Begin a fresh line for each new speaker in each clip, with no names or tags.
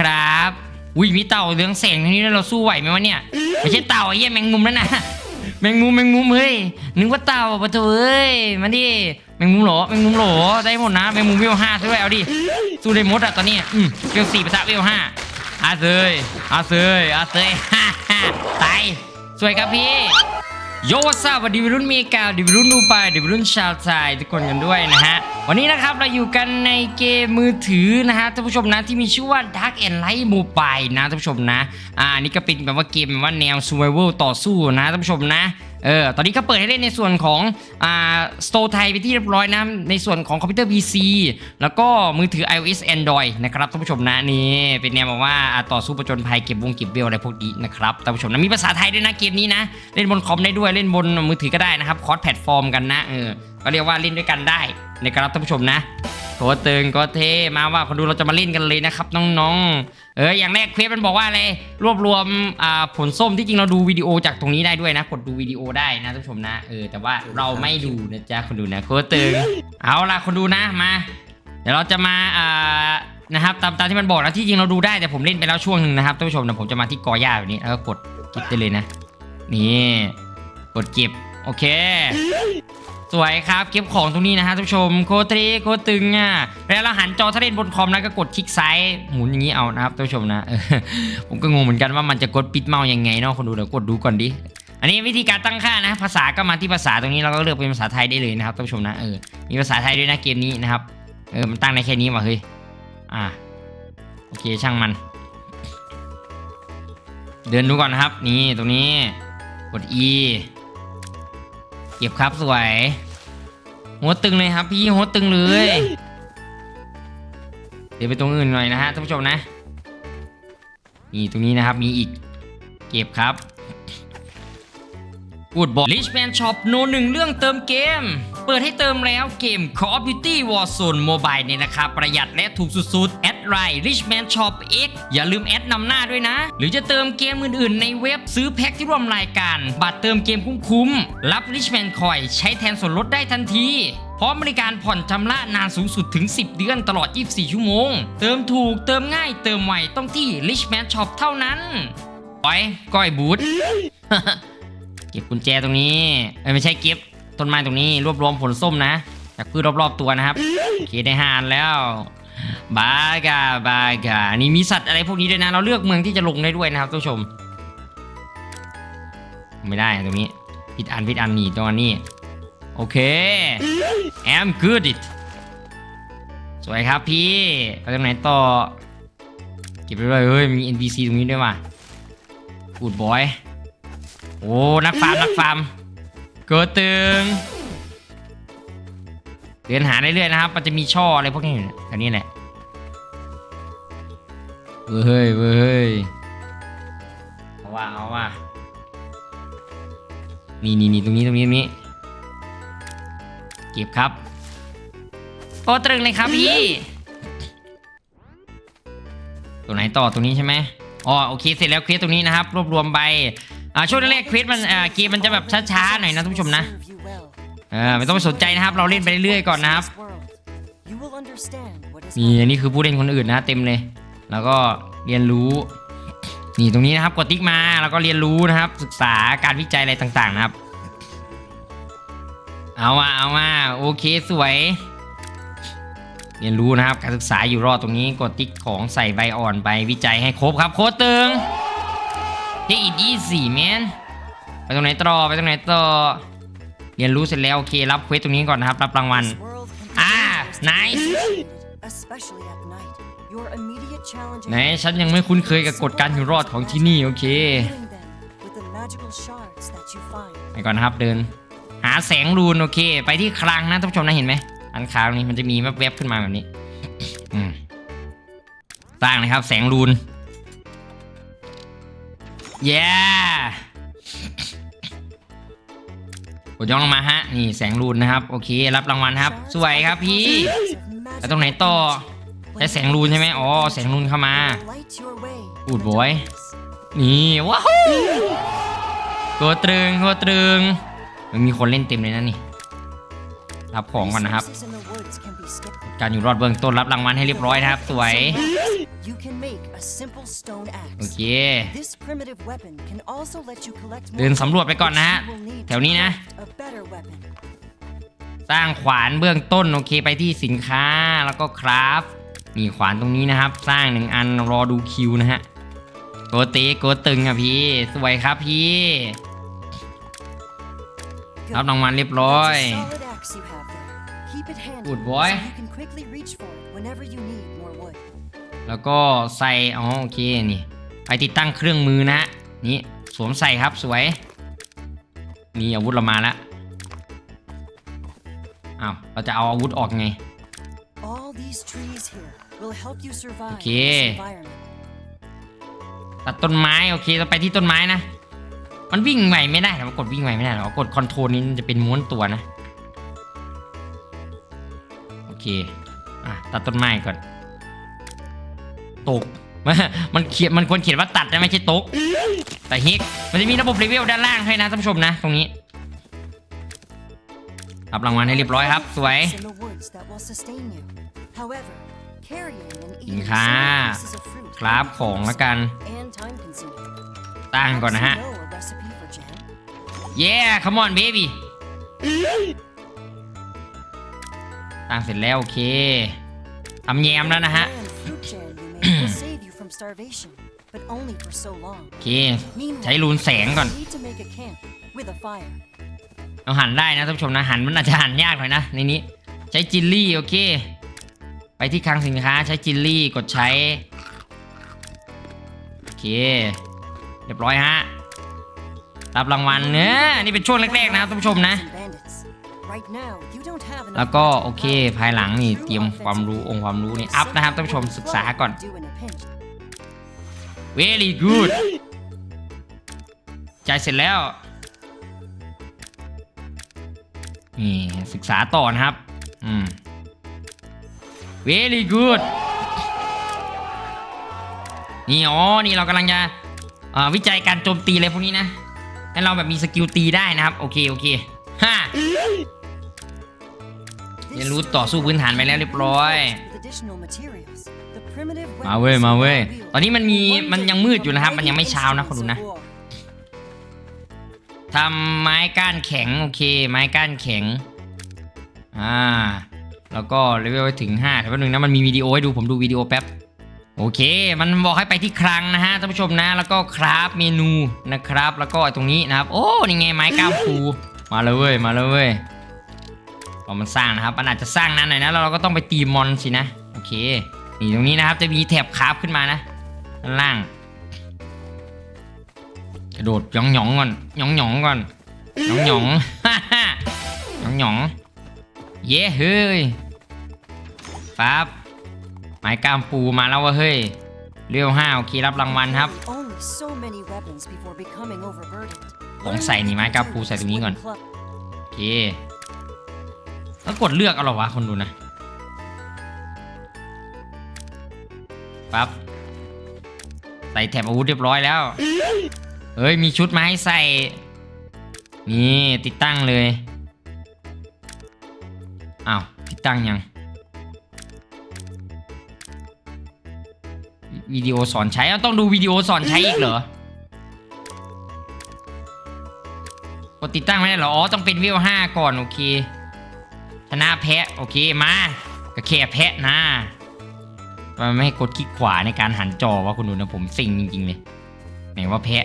ครับอุ้ยมีเต่าเรืองแสงตรงนี้แล้วเราสู้ไหวไหมวะเนี่ยไม่ใช่เต่าไอ้เหี้ยแมงมุมนั่นนะแมงมุมแมงมุมเฮ้ยนึกว่าเต่าปะเถอเอ้ยมาดิแมงมุมเหรอแมงมุมเหรอได้หมดนะแมงมุมเวลห้าด้วยเอาดิสู้ได้หมดอะตอนนี้อืมเวลสี่ประทะเวลห้าอาเซยอาเซยอาเซยฮ่าฮ่าตายสวยครับพี่โยวัสวัสดีวัยรุ่นเมกาดิวัยรุ่นนูปายดิวัยรุ่นชาวไทยทุกคนกันด้วยนะฮะ วันนี้นะครับเราอยู่กันในเกมมือถือนะฮะท่านผู้ชมนะที่มีชื่อว่า Dark and Light Mobile นะท่านผู้ชมนะอ่านี่ก็เป็นแบบว่าเกมแบบว่าแนว Survival ต่อสู้นะท่านผู้ชมนะเออ ตอนนี้ก็เปิดให้เล่นในส่วนของอ่าสโตร์ไทยไปที่เรียบร้อยนะ ในส่วนของคอมพิวเตอร์ PC แล้วก็มือถือ iOS Android นะครับท่านผู้ชมนะนี่ เป็นแนวแบบว่าต่อสู้ประจนภัยเก็บวงเก็บเบลอะไรพวกนี้นะครับท่านผู้ชมนะมีภาษาไทยด้วยนะเกมนี้นะ เล่นบนคอมได้ด้วยเล่นบนมือถือก็ได้นะครับคอร์สแพลตฟอร์มกันนะเออก็เรียกว่าเล่นด้วยกันได้นะครับท่านผู้ชมนะโถตึงก็เทมาว่าคนดูเราจะมาเล่นกันเลยนะครับน้องๆ เอออย่างแรกเควสมันบอกว่าอะไรรวบรวมอ่าผลส้มที่จริงเราดูวิดีโอจากตรงนี้ได้ด้วยนะ กดดูวิดีโอได้นะท่านผู้ชมนะเออแต่ว่าเราไม่ดูนะจ๊ะคนดูนะโคตรตึงเอาล่ะคนดูนะมา เดี๋ยวเราจะมาอ่านะครับตามตามที่มันบอกนะที่จริงเราดูได้แต่ผมเล่นไปแล้วช่วงหนึ่งนะครับท่านผู้ชมเดี๋ยวผมจะมาที่กอหญ้าแบบนี้แล้วก็กดคลิกได้เลยนะนี่กดเก็บโอเค สวยครับเก็บของตรงนี้นะฮะท่านผู้ชมโคตรีโคตรึงอะเวลาเราหันจอถ้าเล่นบนคอมนะก็กดคลิกซ้ายหมุนอย่างนี้เอานะครับท่านผู้ชมนะผมก็งงเหมือนกันว่ามันจะกดปิดเมาส์ยังไงเนาะคนดูเดี๋ยวกดดูก่อนดิอันนี้วิธีการตั้งค่านะ ภาษาก็มาที่ภาษาตรงนี้เราก็เลือกเป็นภาษาไทยได้เลยนะครับท่านผู้ชมนะเออมีภาษาไทยด้วยนะเกมนี้นะครับเออมันตั้งได้แค่นี้ว่ะเฮ้ยอะโอเคช่างมัน เดินดูก่อนนะครับ นี่ตรงนี้กด E เก็บครับสวยหัวตึงเลยครับ พี่หัวตึงเลย เดี๋ยวไปตรงอื่นหน่อยนะฮะท่านผู้ชมนะ นี่ตรงนี้นะครับมีอีก เก็บครับกูดบอก Richman Shop โนหนึ่งเรื่องเติมเกม เปิดให้เติมแล้วเกม Call of Duty Warzone Mobile เนี่ยนะครับ ประหยัดและถูกสุดๆแอด ไลน์ Richman Shop X อย่าลืมแอดนำหน้าด้วยนะ หรือจะเติมเกมอื่นๆ ในเว็บซื้อแพ็คที่ร่วมรายการ บัตรเติมเกมคุ้มๆ รับ Richman Coin ใช้แทนส่วนลดได้ทันทีพร้อมบริการผ่อนชำระนานสูงสุดถึง 10 เดือนตลอด 24 ชั่วโมง เติมถูกเติมง่ายเติมไวต้องที่ Richman Shop เท่านั้นก้อยก้อยบูธเก็บกุญแจตรงนี้ ไม่ใช่เก็บต้นไม้ตรงนี้รวบรวมผลส้มนะจากพืชรอบๆตัวนะครับโอเคได้หานแล้ว บากาบากานี่มีสัตว์อะไรพวกนี้ด้วยนะ เราเลือกเมืองที่จะลงได้ด้วยนะครับท่านผู้ชม ไม่ได้ตรงนี้ผิดอันผิดอันนี่ตรงนนี้ โอเค I'm good it สวยครับพี่ไปตรงไหนต่อ เก็บไปด้วยเฮ้ยมี NPC ตรงนี้ด้วยว่ะ Good boy โอ้ นักฟาร์ม นักฟาร์ม เกิดตึง เดินหาเรื่อยๆนะครับ มันจะมีช่ออะไรพวกนี้อยู่เนี่ยอันนี้แหละเว้ยเฮ้ยเว้ยเฮ้ยเอาว่าเอาว่านี่นี่นี่ตรงนี้ตรงนี้ตรงนี้ เก็บครับโคตรตรึงเลยครับพี่ตัวไหนต่อตรงนี้ใช่ไหมอ๋อโอเคเสร็จแล้วเควสตรงนี้นะครับ รวบรวมใบอ่าช่วงแรกๆเควสมันอ่าเกมมันจะแบบช้าๆหน่อยนะท่านผู้ชมนะ ไม่ต้องไปสนใจนะครับ เราเล่นไปเรื่อยๆก่อนนะครับ
This world, you will understand what is
นี่อันนี้คือผู้เล่นคนอื่นนะเต็มเลย แล้วก็เรียนรู้นี่ตรงนี้นะครับกดติ๊กมาแล้วก็เรียนรู้นะครับ ศึกษาการวิจัยอะไรต่างๆนะครับ เอามาเอามาโอเคสวย เรียนรู้นะครับ การศึกษาอยู่รอดตรงนี้กดติ๊กของใส่ใบอ่อนไปวิจัยให้ครบครับ โคตรตึงเฮ้ยอีสี่แมนไปตรงไหนต่อไปตรงไหนต่อ เรียนรู้เสร็จแล้วโอเครับเควสตรงนี้ก่อนนะครับ รับรางวัล
This world can be
Ah,
dangerous to
nice.
be navigated, especially at night. Your immediate challenge
ไหน ฉันยังไม่คุ้นเคยกับกฎการอยู่รอดของที่นี่โอเค
healing them with the magical shards that you find.
ไปก่อนนะครับเดิน หาแสงรูนโอเค ไปที่คลังนะท่านผู้ชมนะเห็นไหม อันคลังนี้มันจะมีแวบๆขึ้นมาแบบนี้อืมสร้างนะครับ แสงรูน เย้ กดย้อนลงมาฮะนี่แสงรูนนะครับโอเครับรางวัลครับ สวยครับพี่แล้วตรงไหนต่อใช้แสงรูนใช่ไหมอ๋อแสงรูนเข้ามา
อูดบ
อยนี่ว้าวตัวตรึงตัวตรึงมันมีคนเล่นเต็มเลยนะนี่ รับของก่อนนะครับ
Resources in the woods can be skipped.
การอยู่รอดเบื้องต้นรับรางวัลให้เรียบร้อยนะครับ สวย
You can make a simple stone
โอ
axe.
เค
This primitive weapon can also let you collect
เดิน
more
สำรวจไปก่อนนะฮะ
which you will need
แถวนี้นะ
to craft A better weapon.
สร้างขวานเบื้องต้น โอเคไปที่สินค้าแล้วก็คราฟนี่ขวานตรงนี้นะครับ สร้างหนึ่งอันรอดูคิวนะฮะโกเตโกตึงอะพี่ สวยครับพี่
Good.
รับรางวัลเรียบร้อย
Keep it handy
Good boy.
so you can quickly reach for it whenever you need more wood.
แล้วก็ใส่อ๋อโอเคนี่ไปติดตั้งเครื่องมือนะนี่สวมใส่ครับสวย นี่อาวุธเรามาแล้วอ้าวเราจะเอาอาวุธออกไง
All these trees here will help you survive in
Okay.
this environment.
ตัดต้นไม้โอเคเราไปที่ต้นไม้นะ มันวิ่งไหวไม่ได้เรากดวิ่งไหวไม่ได้เรากดคอนโทรลนี้มันจะเป็นม้วนตัวนะโอตัดต้นไม้ก่อน ตกมันเขียนมันควรเขียนว่าตัดนะไม่ใช่ตก แต่ฮิก มันจะมีระบบเลเวลด้านล่างให้นะท่านผู้ชมนะ ตรงนี้รับรางวัลให้เรียบร้อยครับ สวยสินค้าครา
บ
ของละกัน ตั้งก่อนนะฮะ yeah come on baby ตั้งเสร็จแล้วโอเคทำแยมแล้วนะฮะ
Bland fruit jam you make will save you from starvation, but only for so long.
โอเค
Meanwhile,
ใช้รูนแสงก่อน
you need to make a camp with a fire.
เราหันได้นะท่านผู้ชมนะหันมันอาจจะหันยากหน่อยนะในนี้ใช้จิลลี่โอเค ไปที่คลังสินค้าใช้จิลลี่กดใช้ โอเค เรียบร้อยฮะรับรางวัลเนื้อะนี่เป็นช่วงแรกๆนะครับท่านผู้ชมนะ แล้วก็
weapons
โอ
to
เค
fight
ภายหลังนี่
true
เตรียมความ
offensive.
รู้องค์ความรู้นี่
It's
อัพนะครับ
something
ท่านผู้ชม
you
ศึกษาก่อน
do in a pinch.
very good ใจายเสร็จแล้วนี่ศึกษาต่อนะครับ อืม very good นี่อ๋อ นี่เรากำลังจะเอ่อวิจัยการโจมตีอะไรพวกนี้นะ ให้เราแบบมีสกิลตีได้นะครับ โอเค โอเค ฮ่า เรียนรู้ต่อสู้พื้นฐานไปแล้วเรียบร้อย
With additional materials, the primitive
มาเว้ย
weapons
มาเว้ย
you wield
ตอนนี้มันมี
were
มันยังมืดอยู่นะครับ มันยังไม่
mighty
เช้านะคนดูนะ
instruments of war.
ทำไม้ก้านแข็งโอเค ไม้ก้านแข็งอ่าแล้วก็เลเวลไปถึง5แต่แป๊บนึงนะมันมีวิดีโอให้ดูผมดูวิดีโอแป๊บโอเค มันบอกให้ไปที่คลังนะฮะท่านผู้ชมนะ แล้วก็คราฟเมนูนะครับ แล้วก็ตรงนี้นะครับ โอ้นี่ไงไม้ก้ามปูมาเลยเว้ยมาเลยเว้ย พอมันสร้างนะครับมันอาจจะสร้างนานหน่อยนะแล้วเราก็ต้องไปตีมอนสินะโอเคนี่ตรงนี้นะครับจะมีแถบคราฟขึ้นมานะด้านล่างกระโดดหยองหยองๆก่อนหยองหยองๆก่อนหยองหยองๆฮ่าฮ่าหยองหยองๆเย้เฮ้ยปั๊บไม้กล้ามปูมาแล้ววะเฮ้ยเรียวห้าโอเครับรางวัลครับ
Only so many weapons before becoming overburdened.
ผมใส่นี่ไม้กล้ามปูใส่ตรงนี้ก่อนโอเค แล้วกดเลือกเอาหรอวะคนดูนะปั๊บใส่แถบอาวุธเรียบร้อยแล้วเฮ้ยมีชุดมาให้ใส่ นี่ติดตั้งเลยอ้าวติดตั้งยังวิดีโอสอนใช้อ้าต้องดูวิดีโอสอนใช้อีกเหรอกดติดตั้งไม่ได้เหรอ อ๋อ ต้องเป็นวิวห้าก่อน โอเค ชนะแพะโอเคมาก็แค่แพะนะมันไม่ให้กดคลิกขวาในการหันจอว่าคุณดูนะผมสิงจริงๆเลยไหนว่าแพะ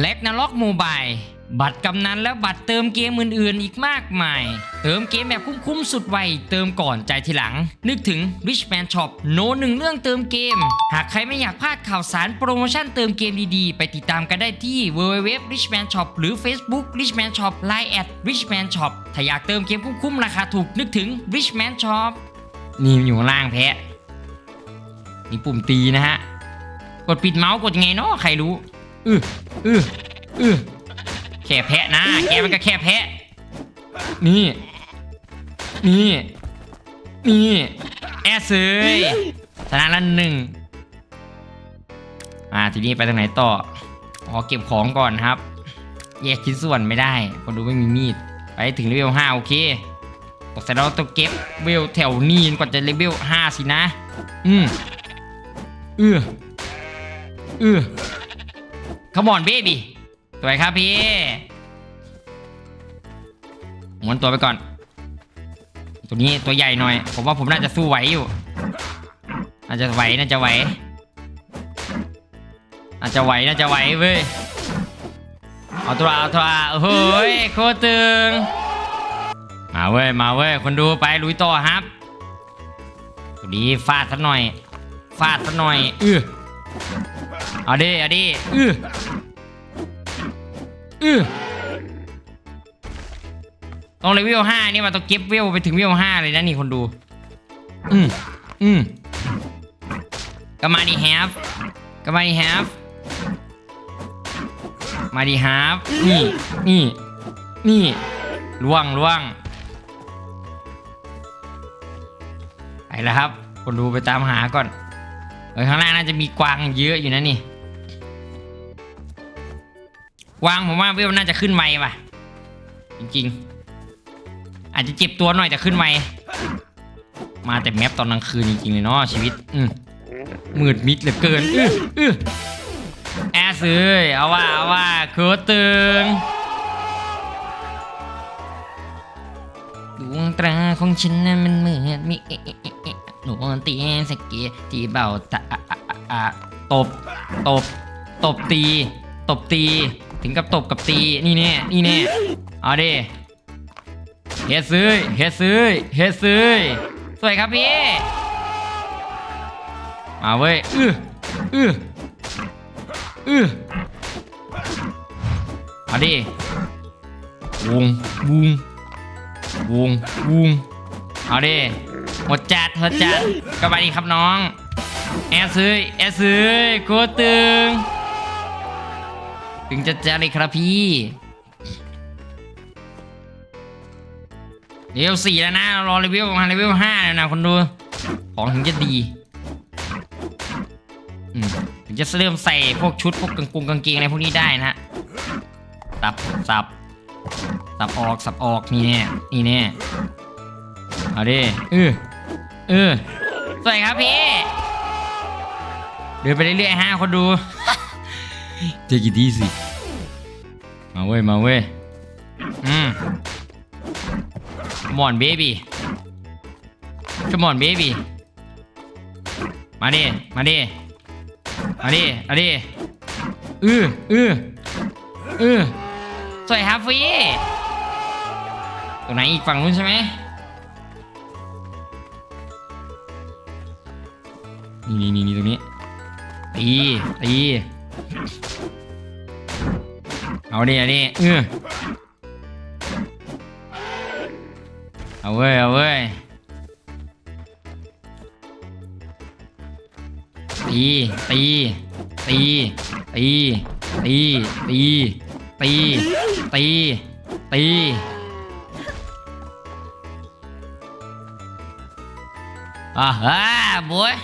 Ragnarok Mobile บัตรกำนันและบัตรเติมเกมอื่นๆ อีกมากมาย เติมเกมแบบคุ้มๆสุดไว เติมก่อนใจทีหลัง นึกถึง Richman Shop โนหนึ่งเรื่องเติมเกม หากใครไม่อยากพลาดข่าวสารโปรโมชั่นเติมเกมดีๆ ไปติดตามกันได้ที่ www richman shop หรือ Facebook richman shop line at richman shop ถ้าอยากเติมเกมคุ้มๆราคาถูกนึกถึง richman shop นี่อยู่ข้างล่างแพะมีปุ่มตีนะฮะ กดปิดเมาส์กดยังไงเนาะใครรู้ อืออืออือแค่แพะนะ แกมันก็แค่แพะ นี่ นี่ นี่แอสเซยชนะละหนึ่งอ่าทีนี้ไปทางไหนต่ออ๋อเก็บของก่อนครับ แยกชิ้นส่วนไม่ได้คนดูไม่มีมีด ไปถึงเลเวลห้าโอเคตกแต่เราต้องเก็บเวลแถวนี้ก่อนจะเลเวลห้าสินะ อืมเออเออ ขมอนเบบี้สวยครับพี่หมุนตัวไปก่อน ตัวนี้ตัวใหญ่หน่อย ผมว่าผมน่าจะสู้ไหวอยู่น่าจะไหวน่าจะไหวน่าจะไหวน่าจะไหวเว้ยเอาตัวเอาตัวโอ้โหโคตรตึงมาเว้ยมาเว้ยคนดูไปลุยต่อครับตัวนี้ฟาดสักหน่อย ฟาดสักหน่อยเออ เอาดิเอาดิอื้ออื้อตรงเลเวลห้านี่มันต้องเก็บเวลไปถึงเวลห้าเลยนะนี่คนดู อืมอืมก็มาดีแฮฟก็มาดีแฮฟมาดีฮาฟนี่ นี่ นี่ล่วงล่วงไปแล้วครับ คนดูไปตามหาก่อนเออข้างล่างน่าจะมีกวางเยอะอยู่นะนี่ก วางผมว่าเวลน่าจะขึ้นไวว่ะ จริงๆ อาจจะเจ็บตัวหน่อยแต่ขึ้นไวมาแต่แมปตอนกลางคืนจริงๆเลยเนาะชีวิต อืมมืดมิดเหลือเกินอื้ออื้อแอสเอ้ยเอาว่าเอาว่าคตรตึงดวงตาของฉันนั้นมันเหมือนมีเอะเอะเอะเอะหนูตียนสกเกียที่เบาตาอะอะอะอะตบ ตบ ตบตี ตบตี ถึงกับตบกับตีนี่แน่นี่แน่เอาดิเฮ็ดซื้อเฮ็ดซื้อเฮ็ดซื้อสวยครับพี่มาเว้ยอื้ออื้ออื้อเอาดิวงวงวงวงเอาดิหมดจัดหมดจัดก็ไปดีครับน้อง แอซื้อแอซื้อโคตรตึง ถึงจะจัดเลยครับพี่เลเวลสี่แล้วนะ รอเลเวลมาเลเวลห้าแล้วนะคนดู ของถึงจะดีถึงจะเริ่มใส่พวกชุดพวกกางกงกางเกงอะไรพวกนี้ได้นะฮะสับสับสับออกสับออกนี่แน่นี่แน่เอาดิเออเออสวยครับพี่เดินไปเรื่อยๆฮะคนดู เจอกี่ทีสิมาเว้ย มาเว้ย อืม Come on baby Come on baby มาดิ มาดิ มาดิ มาดิ อืออืออือสวยครับฟีตรงไหนอีกฝั่งนู้นใช่ไหมนี่นี่นี่ตรงนี้ตีตี เอาดิเอาดิเอาเว้ย เอาเว้ยตีตี ตี ตี ตี ตี ตี ตี ตีอะฮะบวย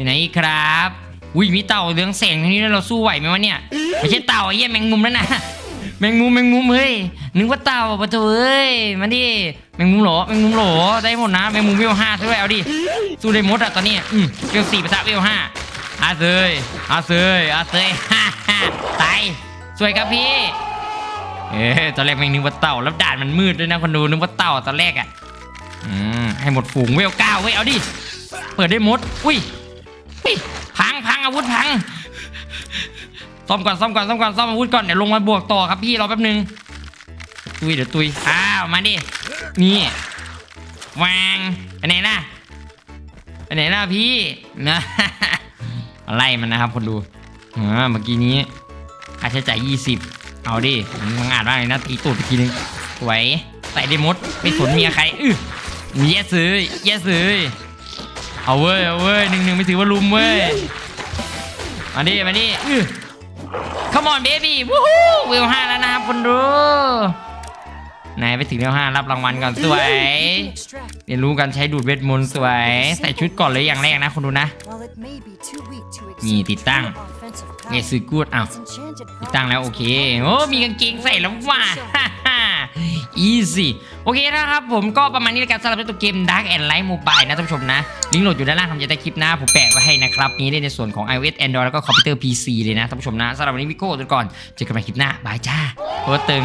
อยู่ไหนอีกครับอุ้ยมีเต่าเรืองแสงทางนี้แล้วเราสู้ไหวไหมวะเนี่ยไม่ใช่เต่าไอ้เหี้ยแมงมุมนั่นนะแมงมุมแมงมุมเฮ้ยนึกว่าเต่าปะเถอเอ้ยมาดิแมงมุมโหลแมงมุมโหลได้หมดนะแมงมุมเวลห้าด้วยเอาดิสู้ได้หมดอะตอนนี้อืมเวลสี่ภาษาเวลห้าอาเซยอาเซยอาเซยฮ่าฮ่าตายสวยครับพี่เอ๊ตอนแรกแมงนึกว่าเต่าแล้วด่านมันมืดด้วยนะคนดูนึกว่าเต่าตอนแรกอะอืมให้หมดฝูงเวลเก้าเว้ยเอาดิเปิดได้หมดอุ้ย พังพังอาวุธพังซ่อมก่อนซ่อมก่อนซ่อมก่อนซ่อมอาวุธก่อนเดี๋ยวลงมาบวกต่อครับพี่รอแป๊บนึงตุยเดี๋ยวตุยอ้าวมาดินี่วางไปไหนล่ะไปไหนล่ะพี่นะอะไล่มันนะครับคนดูอ่าเมื่อกี้นี้ค่าใช้จ่าย20 เอาดิมมังอาจมากเลยนะตีตูดไปทีนึงสวยใส่ได้มดไม่สนเมียใครอื้อเยสเลยเยสเลย เอาเว้ยเอาเว้ยหนึ่งหนึ่งไม่ถือว่าลุมเว้ยมาดิมาดิอื้อ Come on baby วู้ฮู้เวลห้าแล้วนะครับคนดูไหนไปถึงเวลห้ารับรางวัลก่อนสวยเรียนรู้การใช้ดูดเวทมนต์สวย ใส่ชุดก่อนเลยอย่างแรกนะคนดูนะนี่ติดตั้งเง
power,
ซื้อกูดอ้าวติดตั้งแล้วโอเคโอ้มีกางเกงใส่แล้วว่ะ easy โอเคนะครับผมก็ประมาณนี้แล้วกันสำหรับตัวเกม Dark and Light Mobile นะท่านผู้ชมนะ ลิงก์โหลดอยู่ด้านล่างทำจะใต้คลิปหน้า ผมแปะไว้ให้นะครับ นี้ได้ในส่วนของ iOS Android แล้วก็คอมพิวเตอร์ PC เลยนะท่านผู้ชมนะสำหรับวันนี้วิโก้ตัวก่อนเจอกันใหม่คลิปหน้าบายจ้าโคตรตึง